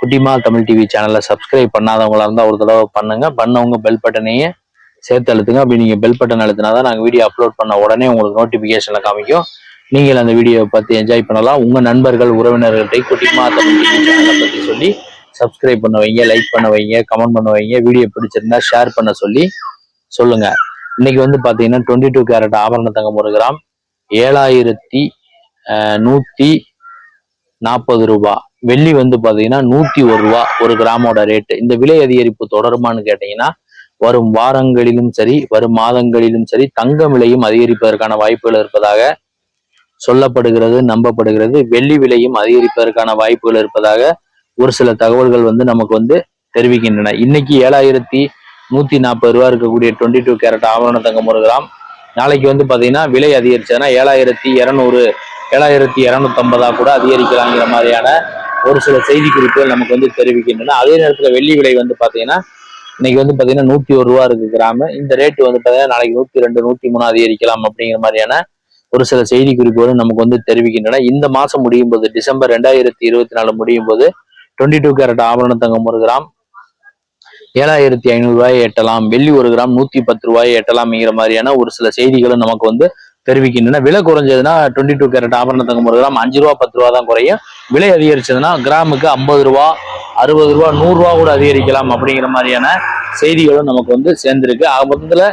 குட்டிமா தமிழ் டிவி சேனலை சப்ஸ்கிரைப் பண்ணாதவங்களா இருந்தா ஒரு தடவை பண்ணுங்க. பண்ணவங்க பெல் பட்டனையே சேர்த்து அழுத்துங்க. அப்படி நீங்க பெல் பட்டன் அழுத்தினா தான் நாங்கள் வீடியோ அப்லோட் பண்ண உடனே உங்களுக்கு நோட்டிபிகேஷன்ல காமிக்கும். நீங்கள் அந்த வீடியோவை பார்த்து என்ஜாய் பண்ணலாம். உங்க நண்பர்கள் உறவினர்கள்ட்ட குட்டிமா தமிழ் டிவி சேனலை பத்தி சொல்லி சப்ஸ்கிரைப் பண்ண வைங்க லைக் பண்ண வைங்க கமெண்ட் பண்ண வைங்க வீடியோ பிடிச்சிருந்தா ஷேர் பண்ண சொல்லி சொல்லுங்க. இன்னைக்கு வந்து பாத்தீங்கன்னா டுவெண்ட்டி டூ கேரட் ஆபரண தங்கம் ஒரு கிராம். ஏழாயிரத்தி நூற்றி நூத்தி நாற்பது ரூபாய் வெள்ளி வந்து பாத்தீங்கன்னா நூத்தி ஒரு ரூபா ஒரு கிராமோட ரேட்டு இந்த விலை அதிகரிப்பு தொடருமான்னு கேட்டீங்கன்னா வரும் வாரங்களிலும் சரி வரும் மாதங்களிலும் சரி தங்கம் விலையும் அதிகரிப்பதற்கான வாய்ப்புகள் இருப்பதாக சொல்லப்படுகிறது நம்பப்படுகிறது. வெள்ளி விலையும் அதிகரிப்பதற்கான வாய்ப்புகள் இருப்பதாக ஒரு சில தகவல்கள் வந்து நமக்கு வந்து தெரிவிக்கின்றன. இன்னைக்கு ஏழாயிரத்தி நூத்தி நாற்பது ரூபா இருக்கக்கூடிய டுவெண்ட்டி டூ கேரட் ஆபரண தங்கம் ஒரு கிராம். நாளைக்கு வந்து பாத்தீங்கன்னா விலை அதிகரிச்சதுன்னா ஏழாயிரத்தி இரநூறு ஏழாயிரத்தி இரநூத்தம்பதா கூட அதிகரிக்கலாங்கிற மாதிரியான ஒரு சில செய்தி குறிப்புகள் நமக்கு வந்து தெரிவிக்கின்றன. அதே நேரத்தில் வெள்ளி விலை வந்து பார்த்தீங்கன்னா இன்னைக்கு வந்து பார்த்தீங்கன்னா நூற்றி ஒரு ரூபா இருக்கு கிராம. இந்த ரேட்டு வந்து பார்த்தீங்கன்னா நாளைக்கு நூற்றி ரெண்டு நூற்றி மூணு அதிகரிக்கலாம் அப்படிங்கிற மாதிரியான ஒரு சில செய்தி குறிப்புகளும் நமக்கு வந்து தெரிவிக்கின்றன. இந்த மாதம் முடியும் போது டிசம்பர் ரெண்டாயிரத்தி இருபத்தி நாலு முடியும் போது டுவெண்ட்டி டூ கேரட் ஆபரண தங்கம் ஒரு கிராம் ஏழாயிரத்தி ஐநூறு ரூபாயை எட்டலாம். வெள்ளி ஒரு கிராம் நூத்தி பத்து ரூபாயை எட்டலாம்ங்கிற மாதிரியான ஒரு சில செய்திகளும் நமக்கு வந்து தெரிவிக்கின்றன. விலை குறைஞ்சதுன்னா டுவெண்ட்டி டூ கேரட் ஆபரண தங்கம் ஒரு கிராம் அஞ்சு ரூபா பத்து ரூபா தான் குறையும். விலை அதிகரிச்சதுன்னா கிராமுக்கு ஐம்பது ரூபா அறுபது ரூபா நூறுரூவா கூட அதிகரிக்கலாம் அப்படிங்கிற மாதிரியான செய்திகளும் நமக்கு வந்து சேர்ந்துருக்கு. ஆக மொத்தத்துல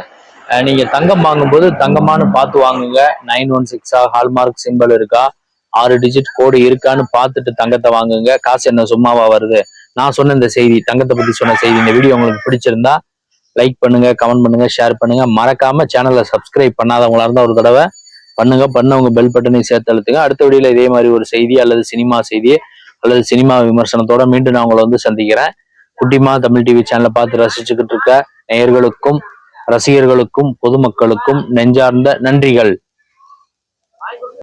நீங்கள் தங்கம் வாங்கும்போது தங்கமானு பார்த்து வாங்குங்க. நைன் ஒன் சிக்ஸா ஹால்மார்க் சிம்பிள் இருக்கா? ஆறு டிஜிட் கோடு இருக்கான்னு பார்த்துட்டு தங்கத்தை வாங்குங்க. காசு என்ன சும்மாவா வருது? நான் சொன்ன இந்த செய்தி தங்கத்தை பற்றி சொன்ன செய்தி இந்த வீடியோ உங்களுக்கு பிடிச்சிருந்தா லைக் பண்ணுங்க கமெண்ட் பண்ணுங்க ஷேர் பண்ணுங்க. மறக்காம சேனலை சப்ஸ்கிரைப் பண்ணாதவங்களா இருந்தால் ஒரு தடவை பண்ணுங்க. பண்ணவங்க பெல் பட்டனையும் சேர்த்து அழுத்துங்க. அடுத்த வீடியோல இதே மாதிரி ஒரு செய்தி அல்லது சினிமா செய்தி அல்லது சினிமா விமர்சனத்தோட மீண்டும் நான் உங்களை வந்து சந்திக்கிறேன். குட்டிமா தமிழ் டிவி சேனலை பார்த்து ரசிச்சுக்கிட்டு இருக்க நேயர்களுக்கும் ரசிகர்களுக்கும் பொதுமக்களுக்கும் நெஞ்சார்ந்த நன்றிகள்.